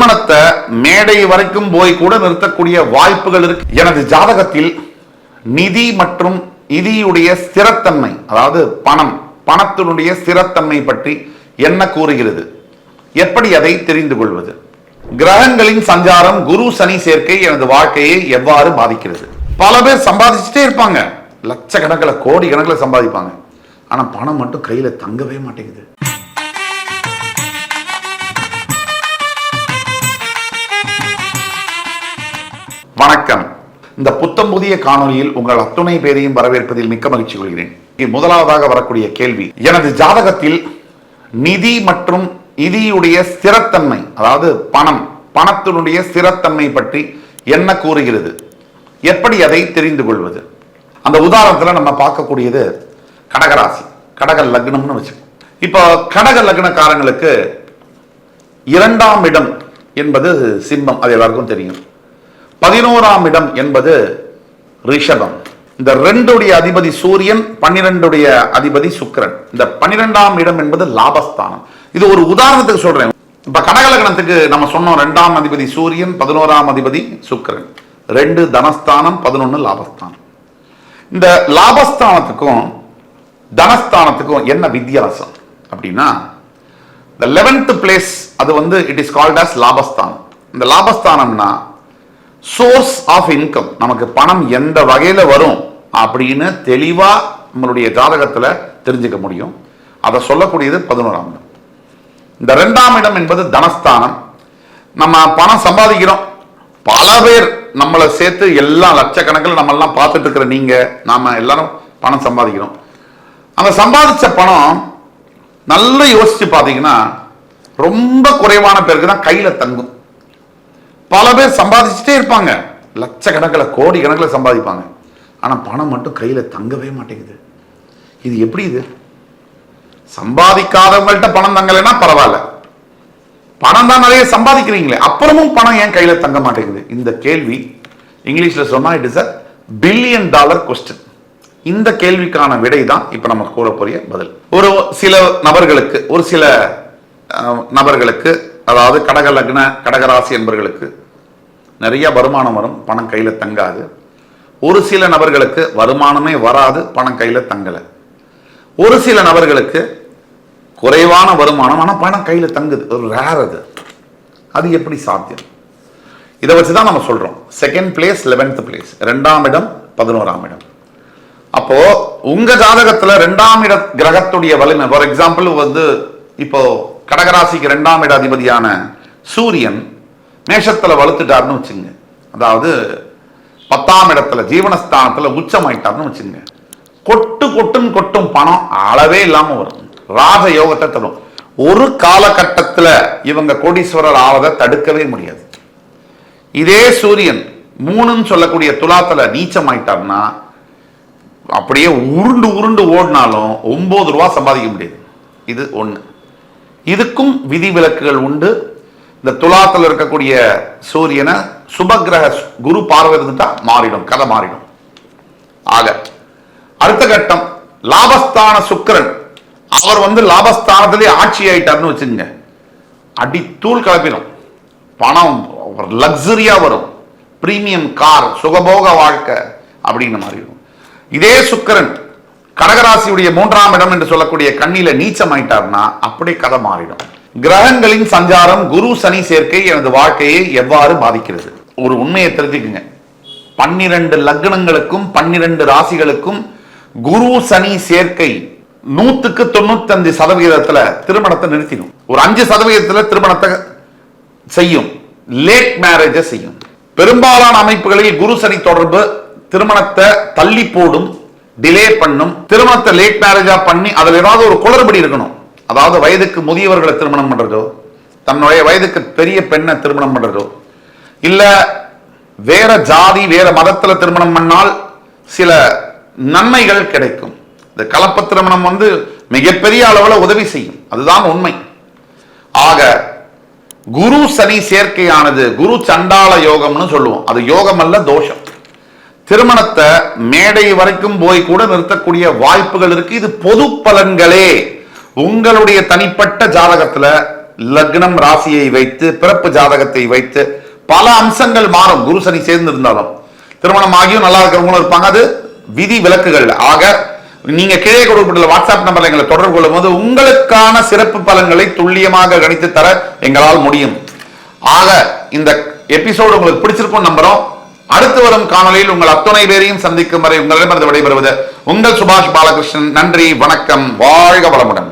திருமணத்தை மேடை வரைக்கும் போய் கூட நிறுத்தக்கூடிய வாய்ப்புகள் இருக்கு. எனது ஜாதகத்தில் நிதி மற்றும் நிதியுடைய ஸ்திரத்தன்மை அதாவது பணம் பணத்தினுடைய ஸ்திரத்தன்மை பற்றி என்ன கூறுகிறது? எப்படி அதை தெரிந்து கொள்வது? கிரகங்களின் சஞ்சாரம் குரு சனி சேர்க்கை எனது வாழ்க்கையை எவ்வாறு பாதிக்கிறது? பல பேர் சம்பாதிச்சுட்டே இருப்பாங்க. லட்சக்கணக்கில் கோடி கணக்கில் சம்பாதிப்பாங்க. ஆனால் பணம் மட்டும் கையில் தங்கவே மாட்டேங்குது. வணக்கம். இந்த புத்தம் புதிய காணொலியில் உங்கள் அத்துணை பேரையும் வரவேற்பதில் மிக்க மகிழ்ச்சி கொள்கிறேன். முதலாவதாக வரக்கூடிய கேள்வி எனது ஜாதகத்தில் நிதி மற்றும் நிதியுடைய ஸ்திரத்தன்மை அதாவது பணம் பணத்தினுடைய ஸ்திரத்தன்மை பற்றி என்ன கூறுகிறது? எப்படி அதை தெரிந்து கொள்வது? அந்த உதாரணத்துல நம்ம பார்க்கக்கூடியது கடகராசி கடக லக்னம்னு வச்சுக்கோம் இப்போ கடக லக்னக்காரங்களுக்கு இரண்டாம் இடம் என்பது சிம்மம் அது எல்லாருக்கும் தெரியும். பதினோராம் இடம் என்பது ரிஷபம். இந்த ரெண்டுடைய அதிபதி சூரியன் பன்னிரெண்டுடைய அதிபதி சுக்கரன். இந்த பன்னிரெண்டாம் இடம் என்பது லாபஸ்தானம். இது ஒரு உதாரணத்துக்கு சொல்றேன். இப்ப கடகலகணத்துக்கு நம்ம சொன்னோம் ரெண்டாம் அதிபதி சூரியன் பதினோராம் அதிபதி சுக்கரன். ரெண்டு தனஸ்தானம் பதினொன்னு லாபஸ்தானம். இந்த லாபஸ்தானத்துக்கும் தனஸ்தானத்துக்கும் என்ன வித்தியாசம் அப்படின்னா இந்த லெவன்த் பிளேஸ் அது வந்து இட் இஸ் கால்ட் அஸ் லாபஸ்தானம். இந்த லாபஸ்தானம்னா சோர்ஸ் ஆஃப் இன்கம் நமக்கு பணம் எந்த வகையில் வரும் அப்படின்னு தெளிவாக நம்மளுடைய ஜாதகத்தில் தெரிஞ்சுக்க முடியும். அதை சொல்லக்கூடியது பதினோராம் இடம். இந்த ரெண்டாம் இடம் என்பது தனஸ்தானம். நம்ம பணம் சம்பாதிக்கிறோம். பல பேர் நம்மளை சேர்த்து எல்லாம் லட்சக்கணக்கில் நம்மெல்லாம் பார்த்துட்டு இருக்கிற நீங்கள் நாம் எல்லாரும் பணம் சம்பாதிக்கிறோம். அந்த சம்பாதிச்ச பணம் நல்லா யோசித்து பார்த்தீங்கன்னா ரொம்ப குறைவான பேருக்கு தான் கையில் தங்கும். பல பேர் சம்பாதிச்சுட்டே இருப்பாங்க. லட்சக்கணக்கில் கோடி கணக்கில் சம்பாதிப்பாங்க. ஆனா பணம் மட்டும் கையில தங்கவே மாட்டேங்குது. இது எப்படி இது? சம்பாதிக்காதவங்கள்ட்ட பணம் தங்கலைன்னா பரவாயில்ல. பணம் தான் நிறைய சம்பாதிக்கிறீங்களே அப்புறமும் பணம் ஏன் கையில தங்க மாட்டேங்குது? இந்த கேள்வி இங்கிலீஷ்ல சொன்னால் it is a billion dollar question இந்த கேள்விக்கான விடை தான் இப்போ நம்ம கூறக்கூடிய பதில். ஒரு சில நபர்களுக்கு ஒரு சில நபர்களுக்கு அதாவது கடக லக்ன கடகராசி என்பவர்களுக்கு நிறைய வருமானம் வரும் பணம் கையில் தங்காது. ஒரு சில நபர்களுக்கு வருமானமே வராது பணம் கையில் தங்கலை. ஒரு சில நபர்களுக்கு குறைவான வருமானம் ஆனால் பணம் கையில் தங்குது. ஒரு ரேர் அது. அது எப்படி சாத்தியம்? இதை வச்சு தான் நம்ம சொல்கிறோம் செகண்ட் பிளேஸ் லெவன்த் பிளேஸ் ரெண்டாம் இடம் பதினோராம் இடம். அப்போது உங்கள் ஜாதகத்தில் ரெண்டாம் இட கிரகத்துடைய வலிமை ஃபார் எக்ஸாம்பிள் வந்து இப்போது கடகராசிக்கு ரெண்டாம் இட அதிபதியான சூரியன் மேஷத்தில் வலுத்துட்டாருன்னு வச்சுங்க. அதாவது பத்தாம் இடத்துல ஜீவனஸ்தானத்தில் உச்சமாயிட்டார்னு வச்சுங்க. கொட்டு கொட்டுன்னு கொட்டும் பணம் அளவே இல்லாமல் வரும். ராஜ யோகத்தை தரும். ஒரு காலகட்டத்தில் இவங்க கோடீஸ்வரர் ஆவதை தடுக்கவே முடியாது. இதே சூரியன் மூணுன்னு சொல்லக்கூடிய துலாத்தில் நீச்சமாயிட்டார்னா அப்படியே உருண்டு உருண்டு ஓடினாலும் ஒம்பது ரூபா சம்பாதிக்க முடியாது. இது ஒன்று இதுக்கும் விதிவிலக்குகள் உண்டு. இந்த துலாத்துல இருக்கக்கூடிய சூரியனை சுபகிரக குரு பார்வை இருந்துட்டா மாறிடும் கதை மாறிடும். ஆக அடுத்த கட்டம் லாபஸ்தான சுக்கிரன். அவர் வந்து லாபஸ்தானத்திலே ஆட்சி ஆயிட்டார்னு வச்சுங்க அடி தூள் கலப்பிடும். பணம் லக்ஸரியா வரும். பிரீமியம் கார் சுகபோக வாழ்க்கை அப்படின்னு மாறிடும் இதே சுக்கிரன் கடகராசியுடைய மூன்றாம் இடம் என்று சொல்லக்கூடிய கண்ணில நீச்சம் ஆயிட்டார்னா அப்படியே கதை மாறிடும். கிரகங்களின் சஞ்சாரம் குரு சனி சேர்க்கை எனது வாழ்க்கையை எவ்வாறு பாதிக்கிறது? ஒரு உண்மையை தெரிஞ்சுக்குங்க. பன்னிரண்டு லக்னங்களுக்கும் பன்னிரண்டு ராசிகளுக்கும் குரு சனி சேர்க்கை நூத்துக்கு தொண்ணூத்தஞ்சு சதவிகிதத்துல திருமணத்தை நிறுத்திடும். ஒரு அஞ்சு சதவிகிதத்துல திருமணத்தை செய்யும். லேட் மேரேஜ செய்யும். பெரும்பாலான அமைப்புகளில் குரு சனி தொடர்பு திருமணத்தை தள்ளி போடும். டிலே பண்ணும் திருமணத்தை லேட் மேரேஜா பண்ணி அதில் ஏதாவது ஒரு குளறுபடி இருக்கணும். அதாவது வயதுக்கு முதியவர்களை திருமணம் பண்றதோ தன்னுடைய வயதுக்கு பெரிய பெண்ணை திருமணம் பண்றதோ இல்ல வேற ஜாதி வேற மதத்துல திருமணம் பண்ணால் சில நன்மைகள் கிடைக்கும். இந்த கலப்பு திருமணம் வந்து மிகப்பெரிய அளவில் உதவி செய்யும். அதுதான் உண்மை. ஆக குரு சனி சேர்க்கையானது குரு சண்டால யோகம்னு சொல்லுவோம். அது யோகம் அல்ல தோஷம். திருமணத்தை மேடை வரைக்கும் போய் கூட நிறுத்தக்கூடிய வாய்ப்புகள் இருக்கு. இது பொது பலன்களே. உங்களுடைய தனிப்பட்ட ஜாதகத்துல லக்னம் ராசியை வைத்து பிறப்பு ஜாதகத்தை வைத்து பல அம்சங்கள் மாறும். குரு சனி சேர்ந்து இருந்தாலும் திருமணம் ஆகியும் நல்லா இருக்கிறவங்களும் இருப்பாங்க. அது விதி விலக்குகள். ஆக நீங்க கீழே கொடுக்கப்பட்டுள்ள வாட்ஸ்அப் நம்பர்ல எங்களை தொடர்பு கொள்ளும் போது உங்களுக்கான சிறப்பு பலன்களை துல்லியமாக கணித்து தர எங்களால் முடியும். ஆக இந்த எபிசோடு உங்களுக்கு பிடிச்சிருக்கும் நம்புறோம். அடுத்து வரும் காணொலியில் உங்கள் அத்துணை பேரையும் சந்திக்கும் வரை உங்களிடமிருந்து விடைபெறுவது உங்கள் சுபாஷ் பாலகிருஷ்ணன். நன்றி வணக்கம் வாழ்க வளமுடன்.